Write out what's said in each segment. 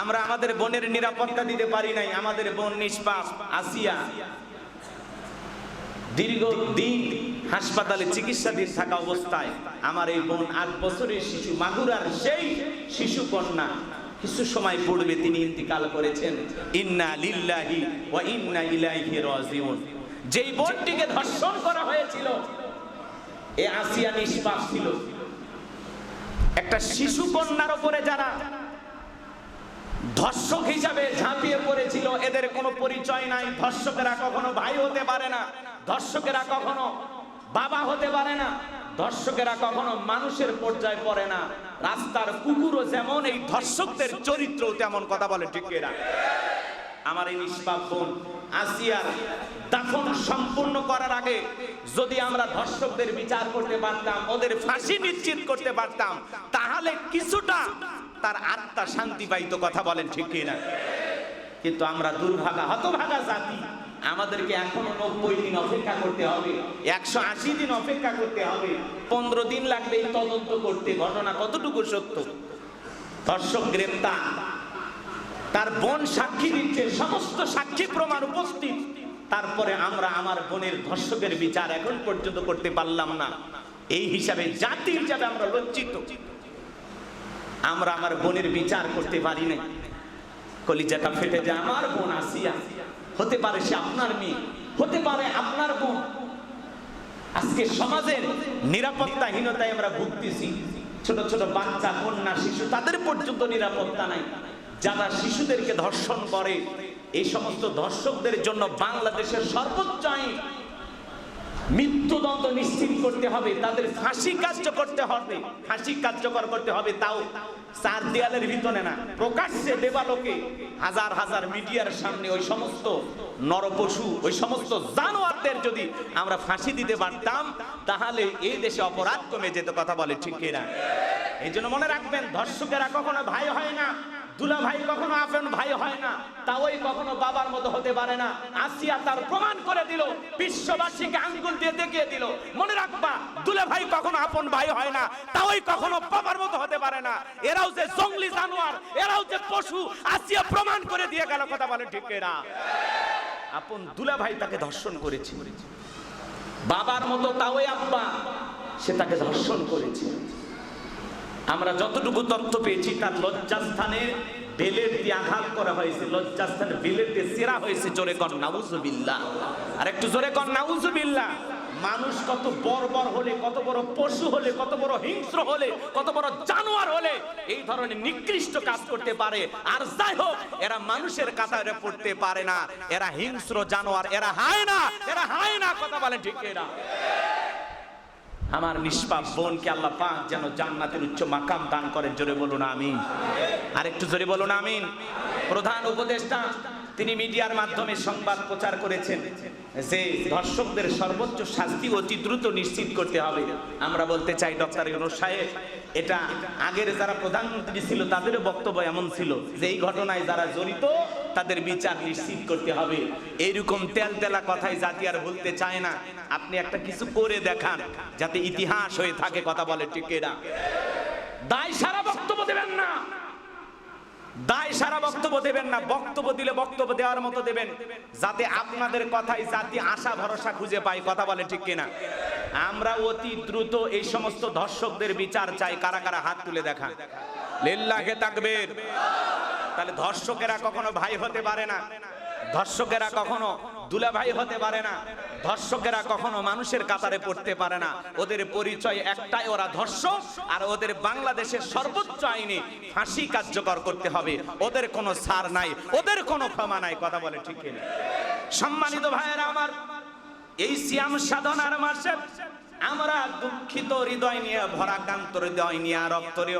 আমরা আমাদের বোনের নিরাপত্তা দিতে পারি নাই, আমাদের বোন নিষ্পাপ, আসিয়া দীর্ঘ দিন হাসপাতালে চিকিৎসাধীন থাকা অবস্থায় আমার এই বোন আট বছরের শিশু, মাগুরার সেই শিশু কন্যা কিছু সময় পূর্বে তিনি ইন্তিকাল করেছেন। ইন্না লিল্লাহি ওয়া ইন্না ইলাইহি রাজিউন। যেই বোনটিকে ধর্ষণ করা হয়েছিল, এ আসিয়া নিষ্পাপ ছিল। একটা শিশু কন্যার উপরে যারা ধর্ষক হিসাবে ঝাঁপিয়ে পড়েছিল, এদের কোনো পরিচয় নাই। ধর্ষকেরা কখনো ভাই হতে পারে না, ধর্ষকেরা কখনো বাবা হতে পারে না, ধর্ষকেরা কখনো মানুষের পর্যায়ে পড়ে না। রাস্তার কুকুরও যেমন এই ধর্ষকদের চরিত্র তেমন কথা বলে, ঠিক এরা। আমার এই নিষ্পাপ বোন আসিয়ার দাফন সম্পূর্ণ করার আগে যদি আমরা ধর্ষকদের বিচার করতে পারতাম, ওদের ফাঁসি নিশ্চিত করতে পারতাম, তাহলে কিছুটা তার আত্মা শান্তি পাইতো কথা বলেন ঠিক না কিন্তু আমরা দুর্ভাগা, হতভাগা জাতি। আমাদেরকে এখনও নব্বই দিন অপেক্ষা করতে হবে, একশো আশি দিন অপেক্ষা করতে হবে। পনেরো দিন লাগবে এই তদন্ত করতে, ঘটনা কতটুকু সত্য? ধর্ষক, গ্রেপ্তার। তার বোন সাক্ষী দিচ্ছে, সমস্ত সাক্ষী প্রমাণ উপস্থিত। তারপরে আমরা আমার বোনের ধর্ষকের বিচার এখন পর্যন্ত করতে পারলাম না। এই হিসাবে জাতি হিসাবে আমরা লজ্জিত আমরা আমার বোনের বিচার করতে পারি নাই। কলিজাটা ফেটে যায়, আমার বোন আসিয়া, হতে পারে সে আপনার মেয়ে, হতে পারে আপনার বোন। আজকে সমাজের নিরাপত্তাহীনতায় আমরা ভুগতেছি। ছোট ছোট বাচ্চা, কন্যা, শিশু, তাদের পর্যন্ত নিরাপত্তা নাই। যারা শিশুদেরকে ধর্ষণ করে, এই সমস্ত ধর্ষকদের জন্য বাংলাদেশের সর্বোচ্চ আইন মৃত্যুদণ্ড নিশ্চিত করতে হবে, তাদের ফাঁসি কার্য করতে হবে, ফাঁসি কার্যকর করতে হবে তাও চার দেয়ালের ভিতরে না, প্রকাশ্যে দেবালোকে হাজার হাজার মিডিয়ার সামনে ওই সমস্ত নরপশু, ওই সমস্ত জানোয়ারদের যদি আমরা ফাঁসি দিতে পারতাম, তাহলে এই দেশে অপরাধ কমে যেত, কথা বলে ঠিক না এই জন্য মনে রাখবেন, ধর্ষকেরা কখনো ভাই হয় না। দুলা ভাই কখনো আপন ভাই হয় না, তা ওই কখনো বাবার মতো হতে পারে না। আসিয়া তার প্রমাণ করে দিল, বিশ্ববাসীকে আঙ্গুল দিয়ে দেখিয়ে দিল। মনে রাখবা দুলা ভাই কখনো আপন ভাই হয় না, তা ওই কখনো বাবার মতো হতে পারে না। এরাও যে জঙ্গলি জানোয়ার, এরাও যে পশু, আসিয়া প্রমাণ করে দিয়ে গেল, কথা বলে ঠিক এরা আপন দুলা ভাই তাকে ধর্ষণ করেছে। বাবার মতো তা ওই আব্বা, সে তাকে ধর্ষণ করেছে। আমরা যতটুকু তথ্য পেয়েছি, তার লজ্জাস্থানে বেলের দিয়ে আঘাত করা হয়েছে, লজ্জাস্থানে বেলের দিয়ে সেরা হয়েছে, জোরে কর নাউজুবিল্লাহ। আর একটু জোরে কর নাউজুবিল্লাহ। মানুষ কত বর্বর হলে, কত বড় পশু হলে, কত বড় হিংস্র হলে, কত বড় জানোয়ার হলে, এই ধরনের নিকৃষ্ট কাজ করতে পারে। আর যাই হোক, এরা মানুষের কাতারে পড়তে পারে না। এরা হিংস্র জানোয়ার, এরা হায় না এরা হায় না কথা বলে ঠিক এরা আমার নিষ্পাপ বোনকে আল্লাহ পাক যেন জান্নাতের উচ্চ মাকাম দান করেন। জোরে বলুন, আমিন। আর একটু জোরে বলুন, আমিন। প্রধান উপদেষ্টা, তিনি মিডিয়ার মাধ্যমে সংবাদ প্রচার করেছেন যে ধর্ষকদের সর্বোচ্চ শাস্তি অতি দ্রুত নিশ্চিত করতে হবে। আমরা বলতে চাই, ডক্টর ইউনুস সাহেব, এটা আগের যারা প্রধানমন্ত্রী ছিল, তাদেরও বক্তব্য এমন ছিল যে এই ঘটনায় যারা জড়িত তাদের বিচার নিশ্চিত করতে হবে। এইরকম তেল তেলা কথাই জাতি আর বলতে চায় না। আপনি একটা কিছু করে দেখান, যাতে ইতিহাস হয়ে থাকে কথা বলে টিকেরা দায় সারা বক্তব্য দেবেন না। দায় সারা বক্তব্য দেবেন না। বক্তব্য দিলে বক্তব্য দেওয়ার মতো দেবেন, যাতে আপনাদের কথাই জাতি আশা, ভরসা খুঁজে পায়, কথা বলে, ঠিক কিনা? আমরা অতি দ্রুত এই সমস্ত ধর্ষকদের বিচার চাই, কারা কারা হাত তুলে দেখা লিল্লাহে তাকবীর। তাহলে ধর্ষকেরা কখনো ভাই হতে পারে না। ধর্ষকেরা কখনো দুলা ভাই হতে পারে না। ধর্ষকেরা কখনো মানুষের কাতারে পড়তে পারে না। ওদের পরিচয় একটাই, ওরা ধর্ষক, আর ওদের বাংলাদেশের সর্বোচ্চ আইনে ফাঁসি কার্যকর করতে হবে। ওদের কোনো সার নাই, ওদের কোনো ক্ষমা নাই, কথা বলে ঠিক সম্মানিত ভাইয়েরা আমার, এই সিয়াম সাধনার মাসে আমরা দুঃখিত হৃদয় নিয়ে ভরাক্রান্ত হৃদয় নিয়ে রক্তরে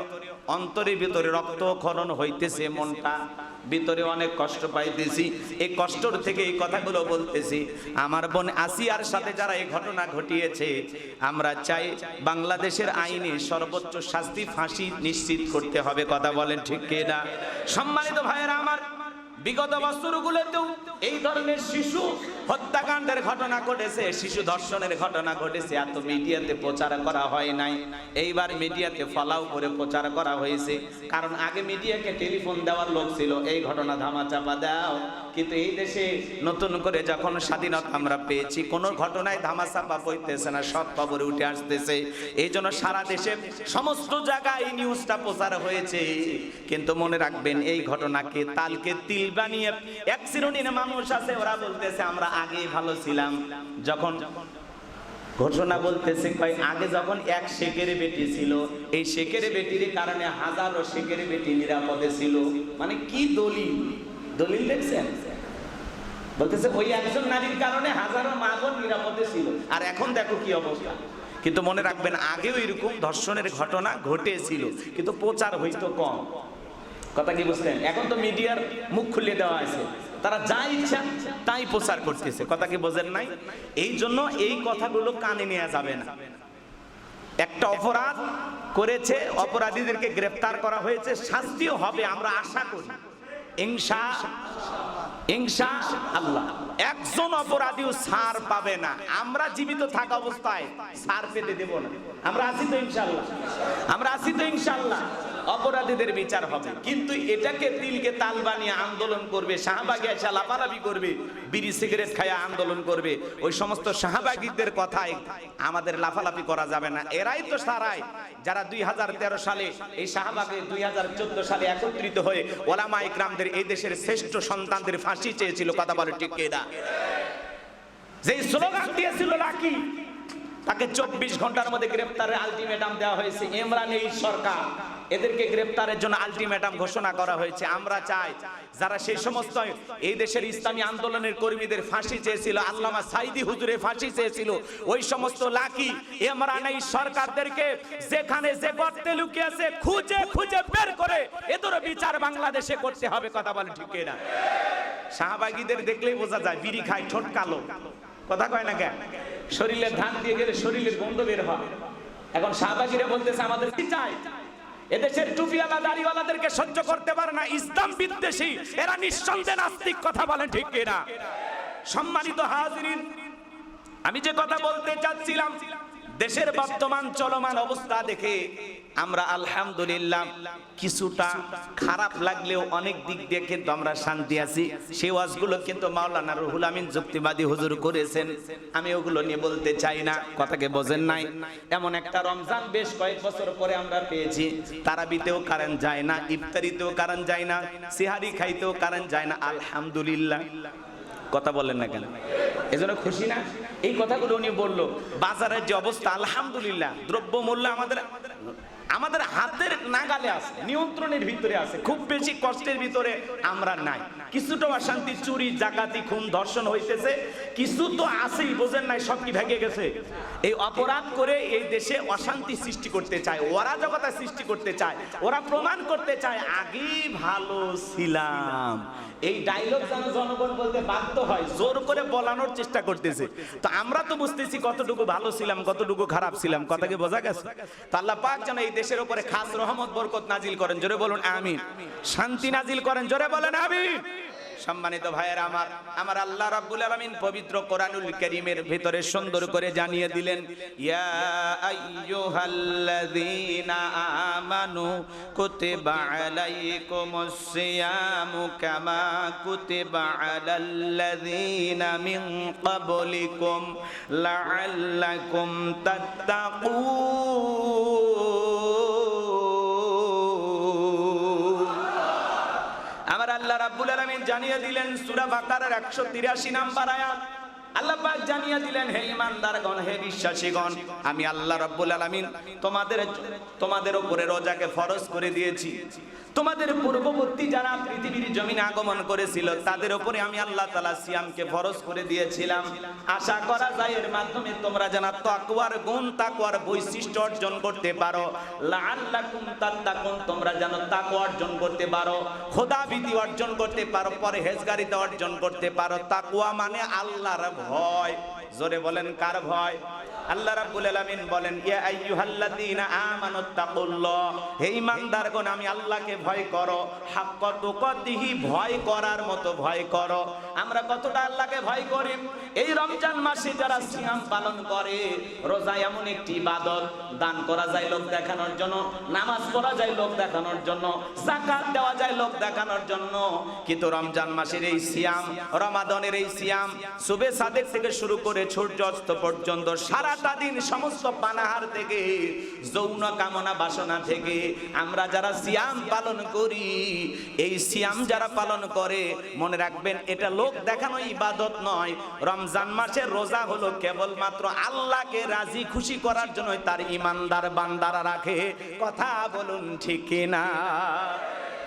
অন্তরের ভিতরে রক্ত খনন হইতেছে মনটা। ভিতরে অনেক কষ্ট পাইতেছি। এই কষ্টর থেকে এই কথাগুলো বলতেছি। আমার বোন আসিয়ার সাথে যারা এই ঘটনা ঘটিয়েছে, আমরা চাই বাংলাদেশের আইনে সর্বোচ্চ শাস্তি ফাঁসি নিশ্চিত করতে হবে। কথা বলেন ঠিক কিনা? সম্মানিত ভাইয়েরা আমার বিগত বছরগুলোতেও এই ধরনের শিশু হত্যাকাণ্ডের ঘটনা ঘটেছে, শিশু ধর্ষণের ঘটনা ঘটেছে, এত মিডিয়াতে প্রচার করা হয় নাই। এইবার মিডিয়াতে ফলাও করে প্রচার করা হয়েছে। কারণ আগে মিডিয়াকে টেলিফোন দেওয়ার লোক ছিল, এই ঘটনা ধামাচাপা দাও। কিন্তু এই দেশে নতুন করে যখন স্বাধীনতা আমরা পেয়েছি, কোন ঘটনায় ধামাচাপা বইতেছে না সব খবরে উঠে আসতেছে। এই জন্য সারা দেশে সমস্ত জায়গায় এই নিউজটা প্রচার হয়েছে। কিন্তু মনে রাখবেন, এই ঘটনাকে তালকে তিল বানিয়ে এক শ্রেণির মানুষ আছে, ওরা বলতেছে, আমরা আগে ভালো ছিলাম। যখন ঘোষণা বলতেছে, ভাই, আগে যখন এক শেখের বেটি ছিল, এই শেখের বেটির কারণে হাজারো শেখের বেটি নিরাপদে ছিল। মানে কি দলিল? দলিল দেখছেন? বলতেছে, ওই একজন নারীর কারণে হাজারো মা বোন নিরাপদে ছিল। আর এখন দেখো কি অবস্থা। কিন্তু মনে রাখবেন, আগেও এরকম ধর্ষণের ঘটনা ঘটেছিল, কিন্তু প্রচার হইতো কম। কথা কি বুঝলেন? এখন তো মিডিয়ার মুখ খুলে দেওয়া আছে তারা যা ইচ্ছা তাই প্রচার করতেছে। কথা কি বোঝেন নাই? এই জন্য এই কথাগুলো কানে নেওয়া যাবে না। একটা অপরাধ করেছে, অপরাধীদেরকে গ্রেফতার করা হয়েছে, শাস্তিও হবে, আমরা আশা করি। ইনশা আল্লাহ। একজন সার পাবে না। আমরা জীবিত থাকা অবস্থায় সার না। আমরা আছি তো ইনশাল্লাহ আমরা আছি তো ইনশাআল্লাহ। অপরাধীদের বিচার হবে। কিন্তু এটাকে তিলকে তাল বানিয়ে আন্দোলন করবে, শাহবাগে এসে লাফালাফি করবে, বিড়ি, সিগারেট খায়া আন্দোলন করবে। ওই সমস্ত শাহবাগীদের কথায় আমাদের লাফালাফি করা যাবে না। এরাই তো সারাই। যারা দুই সালে, এই শাহবাগে দুই সালে একত্রিত হয়ে ওলামা ইকরামদের এই দেশের শ্রেষ্ঠ সন্তানদের ফাঁসি চেয়েছিল, কথা বলে ঠিক না? যে স্লোগান দিয়েছিল লাকি তাকে চব্বিশ ঘণ্টার মধ্যে গ্রেপ্তারের আলটিমেটাম দেওয়া হয়েছে, ইমরান এই সরকার। এদেরকে গ্রেপ্তারের জন্য আলটিমেটাম ঘোষণা করা হয়েছে। আমরা চাই যারা সেই সমস্ত এই দেশের ইসলামী আন্দোলনের কর্মীদের ফাঁসি চেয়েছিল, আল্লামা সাইদি হুজুরে ফাঁসি চেয়েছিল, ওই সমস্ত লাকি ইমরান এই সরকারদেরকে যেখানে যে গর্তে লুকিয়েছে, খুঁজে খুঁজে বের করে এদের বিচার বাংলাদেশে করতে হবে, কথা বলে ঠিক না শাহবাগীদের দেখলেই বোঝা যায়, বিড়ি খায়, ঠোঁট কালো। কথা কয় না কেন? শরীরে ধান দিয়ে গেলে শরীরের গন্ধ বের হয়। এখন শাহবাগীরা বলতেছে, আমাদের কি চাই? এদেশের টুপিওয়ালা দাড়িওয়ালাদেরকে সহ্য করতে পারে না, ইসলাম বিদ্বেষী। এরা নিঃসন্দেহে নাস্তিক, কথা বলেন ঠিক কিনা? সম্মানিত হাজিরিন, আমি যে কথা বলতে চাচ্ছিলাম দেশের বর্তমান চলমান অবস্থা দেখে আমরা আলহামদুলিল্লাহ কিছুটা খারাপ লাগলেও অনেক দিক দিয়ে কিন্তু আমরা শান্তি আছি। সেই ওয়াজগুলো কিন্তু মাওলানা রুহুল আমিন যুক্তিবাদী হুজুর করেছেন। আমি ওগুলো নিয়ে বলতে চাই না, কথাকে বোঝেন নাই। এমন একটা রমজান বেশ কয়েক বছর পরে আমরা পেয়েছি। তারাবিতেও কারেন্ট যায় না, ইফতারিতেও কারেন্ট যায় না, সিহারি খাইতেও কারেন্ট যায় না। আলহামদুলিল্লাহ। কথা বলেন না কেন? এজন্য খুশি না? এই কথাগুলো উনি বলল, বাজারের যে অবস্থা, আলহামদুলিল্লাহ দ্রব্য মূল্য আমাদের আমাদের হাতের নাগালে আছে, নিয়ন্ত্রণের ভিতরে আছে। খুব বেশি কষ্টের ভিতরে আমরা নাই। কিছুটা অশান্তি, চুরি, জাকাতি, খুন, ধর্ষণ হইতেছে। কিছু তো আছেই, বোঝেন নাই, সব কি ভেঙে গেছে? এই অপরাধ করে এই দেশে অশান্তি সৃষ্টি করতে চায়, অরাজকতা সৃষ্টি করতে চায়, ওরা প্রমাণ করতে চায় আগে ভালো ছিলাম। এই ডায়লগ যেন জনগণ বলতে বাধ্য হয়, জোর করে বলানোর চেষ্টা করতেছে। তো আমরা তো বুঝতেছি কতটুকু ভালো ছিলাম, কতটুকু খারাপ ছিলাম, কথা কি বোঝা গেছে? তো আল্লাহ পাক যেন এই দেশের উপরে খাস রহমত, বরকত নাজিল করেন। জোরে বলুন, আমিন। শান্তি নাজিল করেন। জোরে বলেন, আমিন। সম্মানিত ভাইয়ের, আমার আমার আল্লাহ রাব্বুল আলামিন পবিত্র কোরআনুল কারীমের ভিতরে সুন্দর করে জানিয়ে দিলেন, ইয়া আইয়ুহাল্লাযীনা আমানু কুতিবা আলাইকুমুস সিয়ামু কামা কুতিবা আলাল্লাযীনা মিন ক্বাবলিকুম লাআল্লাকুম তাত্তাকুন। জানিয়ে দিলেন সূরা বাকারার 183 নাম্বার আয়াত। আল্লাহ পাক জানিয়ে দিলেন, হে ইমানদারগণ, হে বিশ্বাসীগণ, আমি আল্লাহ রাব্বুল আলামিন তোমাদের তোমাদের উপরে রোজাকে ফরজ করে দিয়েছি। তোমাদের পূর্ববর্তী যারা পৃথিবীর জমিনে আগমন করেছিল, তাদের উপরে আমি আল্লাহ তাআলা সিয়ামকে ফরজ করে দিয়েছিলাম। আশা করা যায় এর মাধ্যমে তোমরা যেন তাকওয়ার গুণ, তাকওয়ার বৈশিষ্ট্য অর্জন করতে পারো। তোমরা যেন তাকওয়া অর্জন করতে পারো খোদা বিধি অর্জন করতে পারো পরে পরহেজগারিতা অর্জন করতে পারো। তাকুয়া মানে আল্লাহর ভয়। জোরে বলেন, কার ভয়? আল্লাহ রাব্বুল আলামিন বলেন, ইয়া আইয়ুহাল্লাযীনা আমানুত্তাকুল্লাহ হে ঈমানদারগণ আমি আল্লাহকে ভয় করো। হাক্কা তুকাতিহি ভয় করার মতো ভয় করো। আমরা কতটা আল্লাহকে ভয় করি? এই রমজান মাসে যারা সিয়াম পালন করে, রোজা এমন একটি ইবাদত। দান করা যায় লোক দেখানোর জন্য, নামাজ পড়া যায় লোক দেখানোর জন্য, যাকাত দেওয়া যায় লোক দেখানোর জন্য। কিন্তু রমজান মাসের এই সিয়াম, রমাদানের এই সিয়াম সুবে সাদেক থেকে শুরু করে সূর্য অস্ত পর্যন্ত সারাটা দিন সমস্ত পানাহার থেকে, যৌন কামনা বাসনা থেকে আমরা যারা সিয়াম পালন করি, এই সিয়াম যারা পালন করে, মনে রাখবেন, এটা লোক দেখানো ইবাদত নয়। রমজান মাসের রোজা হলো কেবলমাত্র আল্লাহকে রাজি খুশি করার জন্য তার ইমানদার বান্দারা রাখে। কথা বলুন ঠিক না